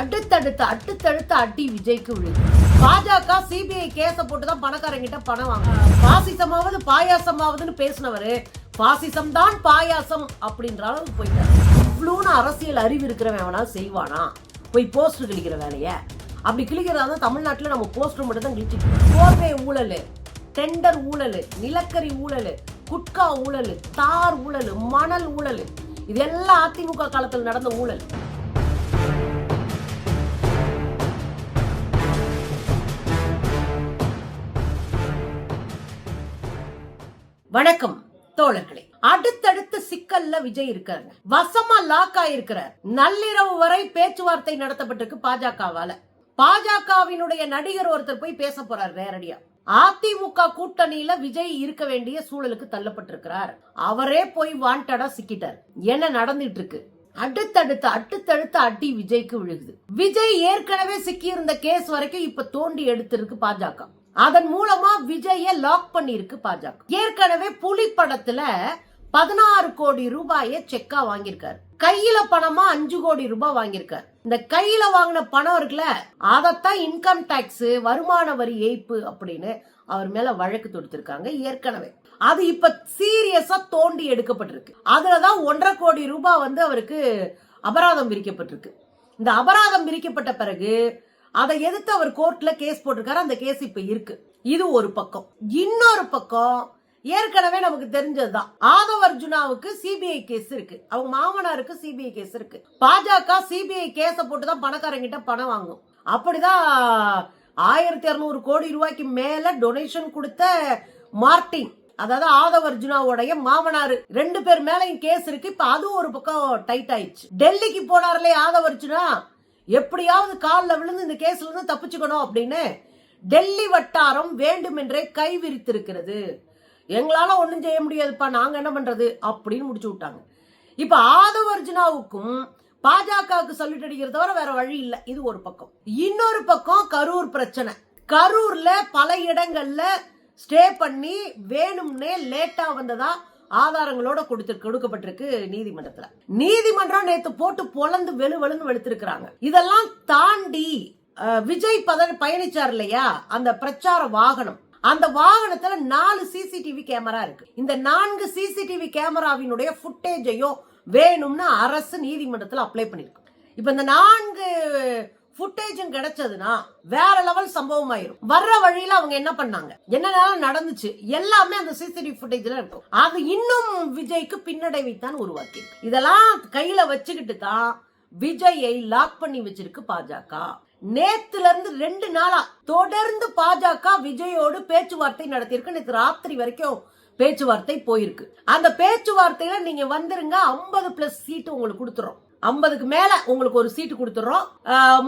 அடுத்தடுத்து அடுத்தடுத்து அடி விஜய்க்கு விழுது. பாஜக சிபிஐ கேஸ போட்டு தான் பணக்காரங்கிட்ட பணம் வாங்க பாசிசமாவது பாயாசமாவதுன்னு பேசினவரு பாசிசம் தான் பாயாசம் அப்படின்ற அளவுக்கு போயிட்டாரு. இவ்வளோன்னு அரசியல் அறிவு இருக்கிறவன் வேணா செய்வானா? போய் போஸ்டர் கிழிக்கிற வேலைய. அப்படி கிழிக்கிறதா தான் தமிழ்நாட்டில் நம்ம போஸ்டர் மட்டும் தான் கிழிச்சிட்டு போர்வே ஊழல் டெண்டர் ஊழல் நிலக்கரி ஊழல் குட்கா ஊழல் தார் ஊழல் மணல் ஊழல். இதெல்லாம் அதிமுக காலத்தில் நடந்த ஊழல். வணக்கம் தோழர்களே. அடுத்தடுத்து சிக்கல்ல விஜய் இருக்காருங்க. வசமா லாக் ஆயிருக்கிறார். நள்ளிரவு வரை பேச்சுவார்த்தை நடத்தப்பட்டிருக்கு பாஜகவால. பாஜகவினுடைய நடிகர் ஒருத்தர் போய் பேச போறார் நேரடியா. அதிமுக கூட்டணியில விஜய் இருக்க வேண்டிய சூழலுக்கு தள்ளப்பட்டிருக்கிறார். அவரே போய் வாண்டடா சிக்கிட்டார். என்ன நடந்துட்டு இருக்கு அடுத்தடுத்து அடுத்தடுத்து அடி விஜய்க்கு விழுகுது. விஜய் ஏற்கனவே சிக்கியிருந்த கேஸ் வரைக்கும் இப்ப தோண்டி எடுத்திருக்கு பாஜக. அதன் மூலமா விஜய லாக் பண்ணிருக்கு பாஜக. ஏற்கனவே புலி படத்துல பதினாறு கோடி ரூபாய செக்கா வாங்கியிருக்காரு. கையில பணமா அஞ்சு கோடி ரூபாய் வாங்கியிருக்காரு. இந்த கையில வாங்கின பணம் இருக்குல்ல அதத்தான் இன்கம் டாக்ஸ் வருமான வரி ஏய்ப்பு அப்படின்னு அவர் மேல வழக்கு தொடுத்திருக்காங்க ஏற்கனவே. அது இப்ப சீரியஸா தோண்டி எடுக்கப்பட்டிருக்கு. அதுலதான் ஒன்றரை கோடி ரூபாய் வந்து அவருக்கு அபராதம் விரிக்கப்பட்டிருக்கு இந்த அபராதம் விரிக்கப்பட்ட பிறகு அதை எதிர்த்து அவர் கோர்ட்ல கேஸ் போட்டிருக்காரு. அந்த கேஸ் இப்ப இருக்கு. இது ஒரு பக்கம். இன்னொரு பக்கம் ஏற்கனவே நமக்கு தெரிஞ்சதுதான். ஆதவ அர்ஜுனாவுக்கு சிபிஐ கேஸ் இருக்கு. அவங்க மாமனாருக்கு சிபிஐ கேஸ் இருக்கு. பாஜக சிபிஐ கேஸ போட்டு தான் பணக்காரங்கிட்ட பணம் வாங்கும். அப்படிதான் ஆயிரத்தி இருநூறு கோடி ரூபாய்க்கு மேல டொனேஷன் கொடுத்த மார்டின் அதாவது ஆதவ அர்ஜுனாவுடைய மாமனாரு. ரெண்டு பேர் மேலையும் கேஸ் இருக்கு. இப்ப அதுவும் ஒரு பக்கம் டைட் ஆயிடுச்சு. டெல்லிக்கு போனார்லே ஆதவ அர்ஜுனா எப்படியாவது காலில் விழுந்து இந்த கேஸ்ல இருந்து தப்பிச்சுக்கணும் அப்படின்னு டெல்லி வட்டாரம் வேண்டுமென்றே கைவிரித்திருக்கிறது எங்களால ஒன்றும் செய்ய முடியாதுப்பா நாங்க என்ன பண்றது? அப்படின்னு முடிச்சு விட்டாங்க. இப்ப ஆதவ அர்ஜுனாவுக்கும் பாஜகவுக்கு சொல்லிட்டு அடிக்கிறத தவிர வேற வழி இல்லை. இது ஒரு பக்கம். இன்னொரு பக்கம் கரூர் பிரச்சனை. கரூர்ல பல இடங்கள்ல ஸ்டே பண்ணி வேணும்னே லேட்டா வந்ததா ஆதாரங்களோட கொடுத்து கொடுக்கப்பட்டிருக்கு நீதிமன்றத்துல. நீதிமன்றம் நேத்து போட்டு பொலந்து வெளு வெளுன்னு வெளுத்திருக்கிறாங்க. இதெல்லாம் தாண்டி விஜய் பத பயணிச்சார் இல்லையா? அந்த பிரச்சார வாகனம். அந்த வாகனத்துல நாலு சிசிடிவி கேமரா இருக்கு. இந்த நான்கு சிசிடிவி கேமராவினுடைய ஃபுட்டேஜையும் வேணும்னு அரசு நீதிமன்றத்துல அப்ளை பண்ணிருக்கு. இப்ப இந்த நான்கு ஃபுட்டேஜும் கிடைச்சதுன்னா வேற லெவல் சம்பவம் ஆயிரும் வர்ற வழியில அவங்க என்ன பண்ணாங்க? என்னெல்லாம் நடந்துச்சு? எல்லாமே அந்த சிசிடிவி ஃபுட்டேஜ்ல இருக்கும். அது இன்னும் விஜய்க்கு பின்னடைவை தான் உருவாக்கி இதெல்லாம் கையில வச்சுக்கிட்டு தான் விஜயை லாக் பண்ணி வச்சிருக்கு பாஜக. நேத்துல இருந்து ரெண்டு நாளா தொடர்ந்து பாஜக விஜயோடு பேச்சுவார்த்தை நடத்தியிருக்கு. நேற்று ராத்திரி வரைக்கும் பேச்சுவார்த்தை போயிருக்கு. அந்த பேச்சுவார்த்தையில நீங்க வந்துருங்க 50 பிளஸ் சீட்டு உங்களுக்கு கொடுத்துறோம். ஐம்பதுக்கு மேல உங்களுக்கு ஒரு சீட்டு கொடுத்துட்றோம்.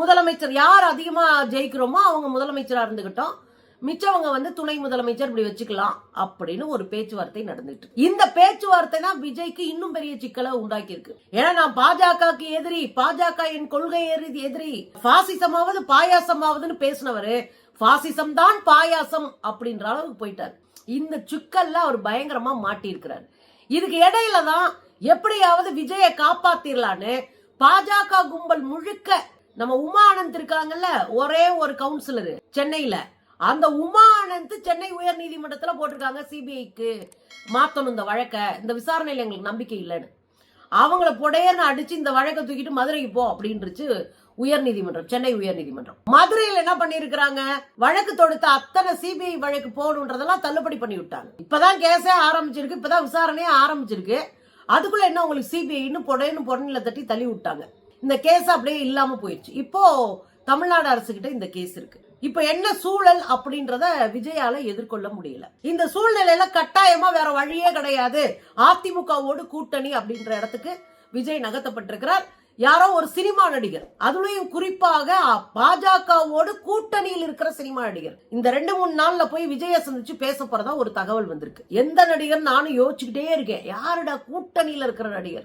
முதலமைச்சர் யார் அதிகமா ஜெயிக்கிறோமோ அவங்க முதலமைச்சரா இருந்துகிட்டோம். மிச்சவங்க வந்து துணை முதலமைச்சர் இப்படி வச்சுக்கலாம் அப்படின்னு ஒரு பேச்சுவார்த்தை நடந்துட்டு இந்த பேச்சுவார்த்தை தான் விஜய்க்கு இன்னும் பெரிய சிக்கலை உண்டாக்கி இருக்கு ஏன்னா நான் பாஜகவுக்கு எதிரி பாஜக என் கொள்கை எதிரி எதிரி. பாசிசமாவது பாயாசமாவதுன்னு பேசினவரு பாசிசம் தான் பாயாசம் அப்படின்ற அளவுக்கு போயிட்டார். இந்த சிக்கல்ல அவர் பயங்கரமா மாட்டியிருக்கிறார். இதுக்கு இடையில தான் எப்படியாவது விஜயை காப்பாத்திரலான்னு பாஜக கும்பல் முழுக்க நம்ம உமா அனந்த் இருக்காங்கல்ல ஒரே ஒரு கவுன்சிலர் சென்னையில. அந்த உமா அனந்த் சென்னை உயர் நீதிமன்றத்துல போட்டிருக்காங்க சிபிஐக்கு. மாத்தணும் இந்த வழக்க. இந்த விசாரணையில எங்களுக்கு நம்பிக்கை இல்லைன்னு. அவங்கள புடையர்னு அடிச்சு இந்த வழக்கை தூக்கிட்டு மதுரைக்கு போ அப்படின்றுச்சு உயர் நீதிமன்றம் சென்னை உயர் நீதிமன்றம். மதுரையில் என்ன பண்ணிருக்கிறாங்க வழக்கு தொடுத்த அத்தனை சிபிஐ வழக்கு போகணுன்றதெல்லாம் தள்ளுபடி பண்ணி விட்டாங்க இப்பதான் கேஸே ஆரம்பிச்சிருக்கு. இப்பதான் விசாரணையே ஆரம்பிச்சிருக்கு. அதுக்குள்ள என்ன உங்களுக்கு சிபிஐ இன்னும் புடையன்னு பொடனில தட்டி தள்ளி விட்டாங்க. இந்த கேஸ் அப்படியே இல்லாமல் போயிடுச்சு. இப்போ தமிழ்நாடு அரசுக்கிட்ட இந்த கேஸ் இருக்கு. இப்ப என்ன சூழல் அப்படின்றத விஜயால எதிர்கொள்ள முடியல. இந்த சூழ்நிலையில கட்டாயமா வேற வழியே கிடையாது. அதிமுகவோடு கூட்டணி அப்படின்ற இடத்துக்கு விஜய் நகர்த்தப்பட்டிருக்கிறார். யாரோ ஒரு சினிமா நடிகர். அதுலயும் குறிப்பாக பாஜகவோடு கூட்டணியில் இருக்கிற சினிமா நடிகர். இந்த ரெண்டு மூணு நாள்ல போய் விஜய சந்திச்சு பேச போறதா ஒரு தகவல் வந்திருக்கு. எந்த நடிகர் நானும் யோசிச்சுக்கிட்டே இருக்கேன். யாருடா கூட்டணியில இருக்கிற நடிகர்?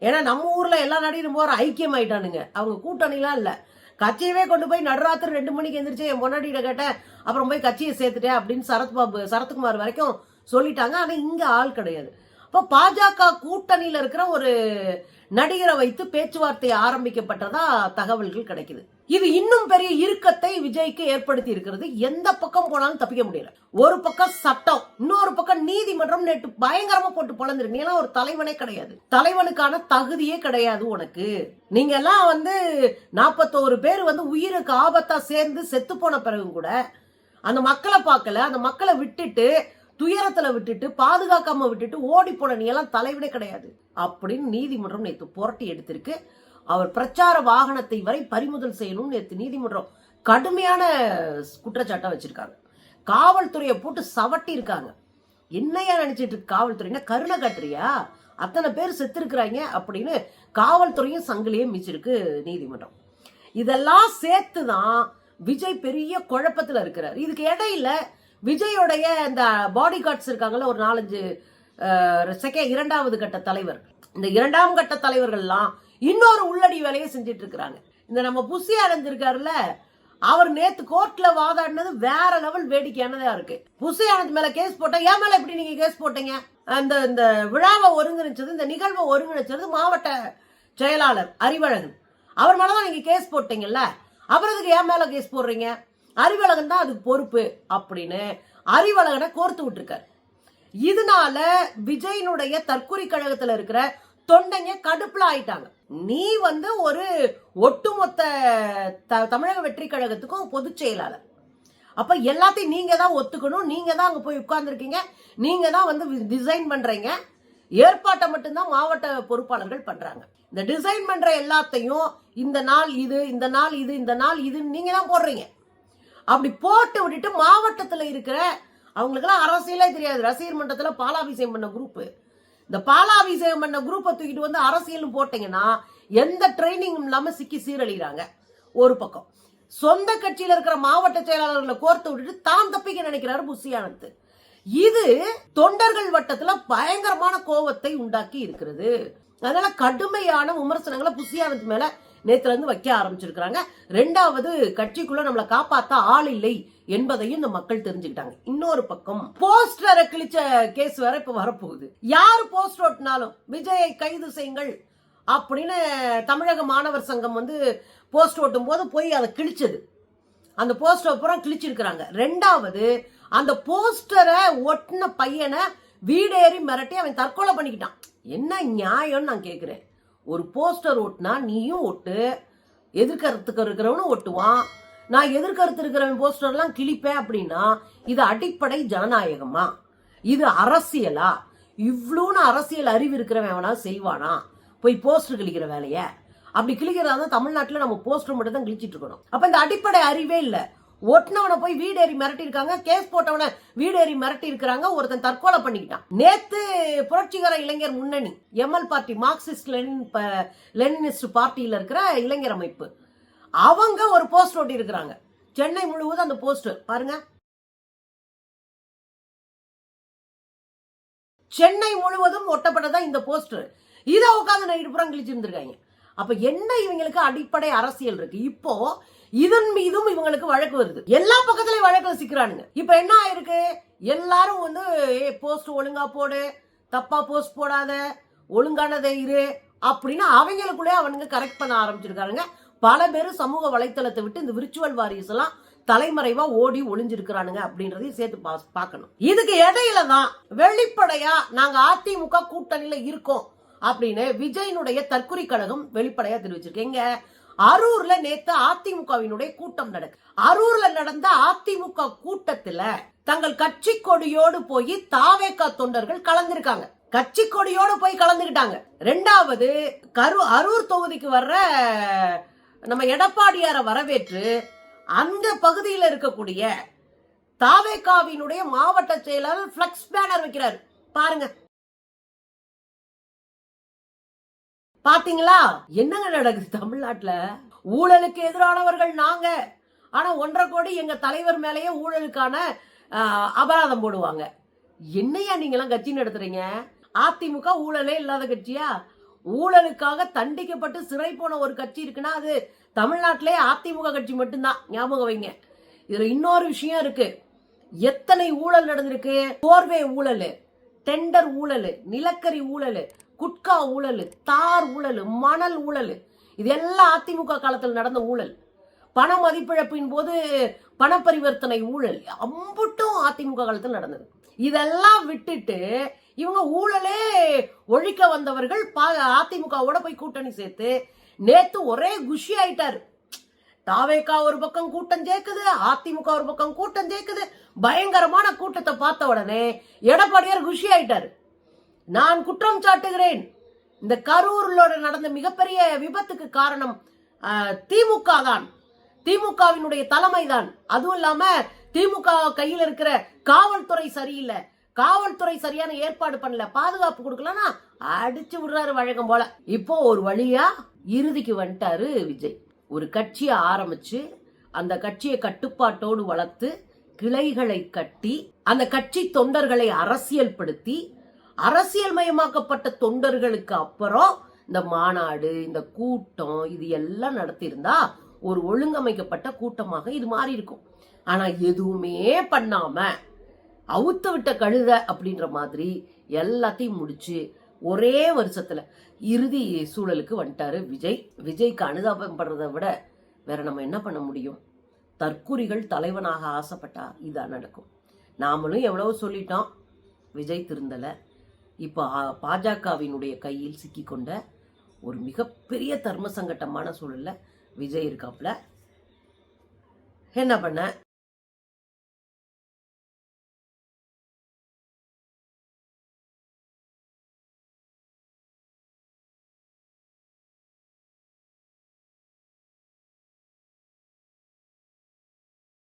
ஏன்னா நம்ம ஊர்ல எல்லா நடிகரும் போற ஐக்கியம் ஆயிட்டானுங்க. அவங்க கூட்டணிலாம் இல்ல. கட்சியவே கொண்டு போய் நடுராத்திரி ரெண்டு மணிக்கு எந்திரிச்சு என் பொன்னாடியிட கேட்டேன் அப்புறம் போய் கட்சியை சேர்த்துட்டேன் அப்படின்னு சரத்பாபு சரத்குமார் வரைக்கும் சொல்லிட்டாங்க. ஆனா இங்க ஆள் கிடையாது. அப்போ பாஜக கூட்டணியில இருக்கிற ஒரு நடிகரை வைத்து பேச்சுவார்த்தை ஆரம்பிக்கப்பட்டதா தகவல்கள் கிடைக்குது. இது இன்னும் பெரிய இறுக்கத்தை விஜய்க்கு ஏற்படுத்தி இருக்கிறது. எந்த பக்கம் போனாலும் தப்பிக்க முடியல. ஒரு பக்கம் சட்டம் இன்னொரு பக்கம் நீதிமன்றம் நேற்று பயங்கரமா போட்டு பொழந்துருக்கு. நீ எல்லாம் ஒரு தலைவனே கிடையாது. தலைவனுக்கான தகுதியே கிடையாது உனக்கு. நீங்க எல்லாம் வந்து நாற்பத்தோரு பேர் வந்து உயிருக்கு ஆபத்தா சேர்ந்து செத்து போன பிறகு கூட அந்த மக்களை பார்க்கல. அந்த மக்களை விட்டுட்டு துயரத்துல விட்டுட்டு பாதுகாக்காம விட்டுட்டு ஓடி போன நீ எல்லாம் தலைவிட கிடையாது. அப்படின்னு நீதிமன்றம் நேற்று புரட்டி எடுத்திருக்கு. அவர் பிரச்சார வாகனத்தை வரை பறிமுதல் செய்யணும்னு நேற்று நீதிமன்றம் கடுமையான குற்றச்சாட்டை வச்சிருக்காங்க. காவல்துறையை போட்டு சவட்டி இருக்காங்க. என்னையா நினைச்சிட்டு இருக்கு காவல்துறைனா கருணை காட்டுறியா? அத்தனை பேர் செத்துருக்குறாங்க அப்படின்னு காவல்துறையும் சங்கிலியும் மிச்சிருக்கு நீதிமன்றம். இதெல்லாம் சேர்த்து தான் விஜய் பெரிய குழப்பத்தில் இருக்கிறார். இதுக்கு இடையில விஜயோடைய இந்த பாடி கார்ட்ஸ் இருக்காங்கல்ல ஒரு நாலஞ்சு செகண்ட் இரண்டாவது கட்ட தலைவர். இந்த இரண்டாம் கட்ட தலைவர்கள்லாம் இன்னொரு உள்ளடி வேலையை செஞ்சுட்டு இருக்கிறாங்க இந்த நம்ம புசி அடைஞ்சிருக்காருல்ல அவர் நேத்து கோர்ட்ல வாதாடினது வேற லெவல் வேடிக்கையானதா இருக்கு. புசி ஆனந்த் மேல கேஸ் போட்டா ஏன் மேல எப்படி நீங்க கேஸ் போட்டீங்க? அந்த இந்த விழாவை ஒருங்கிணைச்சது இந்த நிகழ்வை ஒருங்கிணைச்சது மாவட்ட செயலாளர் அறிவழகன். அவர் மேலதான் நீங்க கேஸ் போட்டீங்கல்ல அப்புறம் இதுக்கு ஏன் மேல கேஸ் போடுறீங்க? அறிவழகன் தான் அதுக்கு பொறுப்பு அப்படின்னு அறிவழகனை கோர்த்து விட்டுருக்காரு. இதனால விஜயனுடைய தற்கொலை கழகத்துல இருக்கிற தொண்டைங்க கடுப்புல ஆயிட்டாங்க. நீ வந்து ஒரு ஒட்டுமொத்த த- தமிழக வெற்றி கழகத்துக்கும் பொதுச் செயலாளர். அப்ப எல்லாத்தையும் நீங்க தான் ஒத்துக்கணும். நீங்க தான் அங்க போய் உட்கார்ந்துருக்கீங்க. நீங்க தான் வந்து டிசைன் பண்றீங்க. ஏற்பாட்டை மட்டும்தான் மாவட்ட பொறுப்பாளர்கள் பண்றாங்க. இந்த டிசைன் பண்ற எல்லாத்தையும் இந்த நாள் இது இந்த நாள் இது இந்த நாள் இதுன்னு நீங்க தான் போடுறீங்க. அப்படி போட்டு விட்டுட்டு மாவட்டத்தில் இருக்கிற அவங்களுக்கெல்லாம் அரசியலே தெரியாது. ரசிகர் மன்றத்தில் பாலாபிஷேகம் பண்ண குரூப்பு இந்த பாலாபிஷேகம் பண்ண குரூப்பை தூக்கிட்டு வந்து அரசியல்னு போட்டீங்கன்னா எந்த ட்ரைனிங்கும் இல்லாமல் சிக்கி சீரழிகிறாங்க. ஒரு பக்கம். சொந்த கட்சியில் இருக்கிற மாவட்ட செயலாளர்களை கோர்த்து விட்டுட்டு தான் தப்பிக்க நினைக்கிறாரு புஷி இது தொண்டர்கள் வட்டத்துல பயங்கரமான கோவத்தை உண்டாக்கி இருக்கிறது. அதனால கடுமையான விமர்சனங்களை புஷி மேலே மேல நேத்துல இருந்து வைக்க ஆரம்பிச்சிருக்கிறாங்க. ரெண்டாவது கட்சிக்குள்ள நம்மளை காப்பாத்த ஆள் இல்லை என்பதையும் இந்த மக்கள் தெரிஞ்சுக்கிட்டாங்க. இன்னொரு பக்கம் போஸ்டரை கிழிச்ச கேஸ் வேற இப்ப வரப்போகுது. யார் போஸ்டர் ஒட்டினாலும் விஜயை கைது செய்யுங்கள் அப்படின்னு தமிழக மாணவர் சங்கம் வந்து போஸ்ட் ஓட்டும் போது போய் அதை கிழிச்சது. அந்த போஸ்டர் பூரா கிழிச்சிருக்கிறாங்க. ரெண்டாவது அந்த போஸ்டரை ஒட்டின பையனை வீடேறி மிரட்டி அவன் தற்கொலை பண்ணிக்கிட்டான். என்ன நியாயம்னு நான் கேட்குறேன் ஒரு போஸ்டர் ஒட்டினா நீயும் ஒட்டு எதிர்கருத்துக்கு இருக்கிறவனும் ஒட்டுவான் நான் எதிர்கருத்து இருக்கிறவன் போஸ்டர்லாம் கிழிப்பேன் அப்படின்னா இது அடிப்படை ஜனநாயகமா? இது அரசியலா? இவ்வளோன்னு அரசியல் அறிவு இருக்கிறவன் அவனா செய்வானா? போய் போஸ்டர் கிழிக்கிற வேலையை? அப்படி கிழிக்கிறதா தான் தமிழ்நாட்டில் நம்ம போஸ்டர் மட்டும் தான் கிழிச்சிட்டு இருக்கணும். அப்போ இந்த அடிப்படை அறிவே இல்லை. ஒட்டினவனை போய் வீடேறி மிரட்டியிருக்காங்க கேஸ் போட்டவனை வீடேறி மிரட்டியிருக்கிறாங்க ஒருத்தன் தற்கொலை பண்ணிக்கிட்டான். நேத்து புரட்சிகர இளைஞர் முன்னணி எம்எல் பார்ட்டி மார்க்சிஸ்ட் லெனின் ப- லெனினிஸ்ட் பார்ட்டியில் இருக்கிற இளைஞர் அமைப்பு அவங்க ஒரு போஸ்ட் ஒட்டிருக்கிறாங்க சென்னை முழுவதும் அந்த போஸ்டர் பாருங்க. சென்னை முழுவதும் ஒட்டப்பட்டதா இந்த போஸ்டர் இதை உட்காந்து நைட்டு புறம் கிழிச்சிருந்துருக்காங்க. அப்ப என்ன இவங்களுக்கு அடிப்படை அரசியல் இருக்கு? இப்போ இதன் மீதும் இவங்களுக்கு வழக்கு வருது. எல்லா பக்கத்துலயும் வழக்குல சிக்கிறானுங்க. இப்ப என்ன ஆயிருக்கு? எல்லாரும் வந்து போஸ்ட் ஒழுங்கா போடு. தப்பா போஸ்ட் போடாத. ஒழுங்கானதை இரு. அப்படின்னு அவங்களுக்குள்ளே அவனுங்க கரெக்ட் பண்ண ஆரம்பிச்சிருக்கானுங்க. பல பேர் சமூக வலைத்தளத்தை விட்டு இந்த விர்ச்சுவல் வாரியஸ் எல்லாம் தலைமறைவா ஓடி ஒளிஞ்சிருக்கிறானுங்க அப்படின்றதையும் சேர்த்து பா- பார்க்கணும். இதுக்கு இடையில தான் வெளிப்படையா நாங்க அதிமுக கூட்டணியில இருக்கோம் அப்படின்னு விஜயனுடைய தற்கொலை கழகம் வெளிப்படையா தெரிவிச்சிருக்கு. எங்க? அரூர்ல நேத்து அதிமுகவினுடைய கூட்டம் நடக்கு. அரூர்ல நடந்த அதிமுக கூட்டத்துல தங்கள் கட்சி கொடியோடு போய் தாவேக்கா தொண்டர்கள் கலந்திருக்காங்க. கட்சி கொடியோடு போய் கலந்துக்கிட்டாங்க ரெண்டாவது கரு அரூர் தொகுதிக்கு வர்ற நம்ம எடப்பாடியார வரவேற்று அந்த பகுதியில் இருக்கக்கூடிய தாவேக்காவினுடைய மாவட்ட செயலாளர் பிளக்ஸ் பேனர் வைக்கிறார். பாருங்க பாத்தீங்களா? என்னங்க நடக்குது தமிழ்நாட்டுல? ஊழலுக்கு எதிரானவர்கள் நாங்க. ஆனா ஒன்றரை கோடி எங்க தலைவர் மேலேயே ஊழலுக்கான அபராதம் போடுவாங்க. என்னையா நீங்களாம் கட்சி நடத்துறீங்க? அதிமுக ஊழலே இல்லாத கட்சியா? ஊழலுக்காக தண்டிக்கப்பட்டு சிறை போன ஒரு கட்சி இருக்குன்னா அது தமிழ்நாட்டிலே அதிமுக கட்சி மட்டும்தான். ஞாபகம் வைங்க. இதுல இன்னொரு விஷயம் இருக்கு. எத்தனை ஊழல் நடந்திருக்கு? போர்வே ஊழல் டெண்டர் ஊழல் நிலக்கரி ஊழல். குட்கா ஊழல் தார் ஊழல் மணல் ஊழல். இது எல்லாம் அதிமுக காலத்தில் நடந்த ஊழல். பண மதிப்பிழப்பின் போது பண பரிவர்த்தனை ஊழல். அம்புட்டும் அதிமுக காலத்தில் நடந்தது. இதெல்லாம் விட்டுட்டு இவங்க ஊழலே ஒழிக்க வந்தவர்கள் பா- அதிமுகவோட போய் கூட்டணி சேர்த்து நேத்து ஒரே குஷி ஆயிட்டாரு. தாவேக்கா ஒரு பக்கம் கூட்டம் ஜேக்குது அதிமுக ஒரு பக்கம் கூட்டம் ஜெயிக்குது பயங்கரமான கூட்டத்தை பார்த்த உடனே எடப்பாடியார் குஷி ஆயிட்டாரு. நான் குற்றம் சாட்டுகிறேன். இந்த கரூரில் நடந்த மிகப்பெரிய விபத்துக்கு காரணம் திமுக தான். திமுகவினுடைய தலைமை தான் அதுவும் இல்லாம திமுக கையில் இருக்கிற காவல்துறை சரியில்லை. காவல்துறை சரியான ஏற்பாடு பண்ணல. பாதுகாப்பு கொடுக்கலன்னா அடிச்சு விடுறாரு வழக்கம் போல. இப்போ ஒரு வழியா இறுதிக்கு வந்துட்டாரு விஜய். ஒரு கட்சியை ஆரம்பிச்சு அந்த கட்சியை கட்டுப்பாட்டோடு வளர்த்து கிளைகளை கட்டி அந்த கட்சி தொண்டர்களை அரசியல்படுத்தி அரசியல் மயமாக்கப்பட்ட தொண்டர்களுக்கு அப்புறம் இந்த மாநாடு இந்த கூட்டம் இது எல்லாம் நடத்தியிருந்தா ஒரு ஒழுங்கமைக்கப்பட்ட கூட்டமாக இது மாறி இருக்கும் ஆனா எதுவுமே பண்ணாம அவுத்து விட்ட கழுத அப்படின்ற மாதிரி எல்லாத்தையும் முடிச்சு ஒரே வருஷத்துல இறுதி சூழலுக்கு வந்துட்டாரு விஜய். விஜய்க்கு அனுதாபம் படுறதை விட வேற நம்ம என்ன பண்ண முடியும்? தற்குறிகள் தலைவனாக ஆசைப்பட்டா இதான் நடக்கும். நாமளும் எவ்வளவோ சொல்லிட்டோம். விஜய் திருந்தலை. இப்போ பாஜகவினுடைய கையில் சிக்கிக்கொண்ட ஒரு மிகப்பெரிய தர்ம சங்கட்டமான சூழலில் விஜய் இருக்காப்புல. என்ன பண்ண?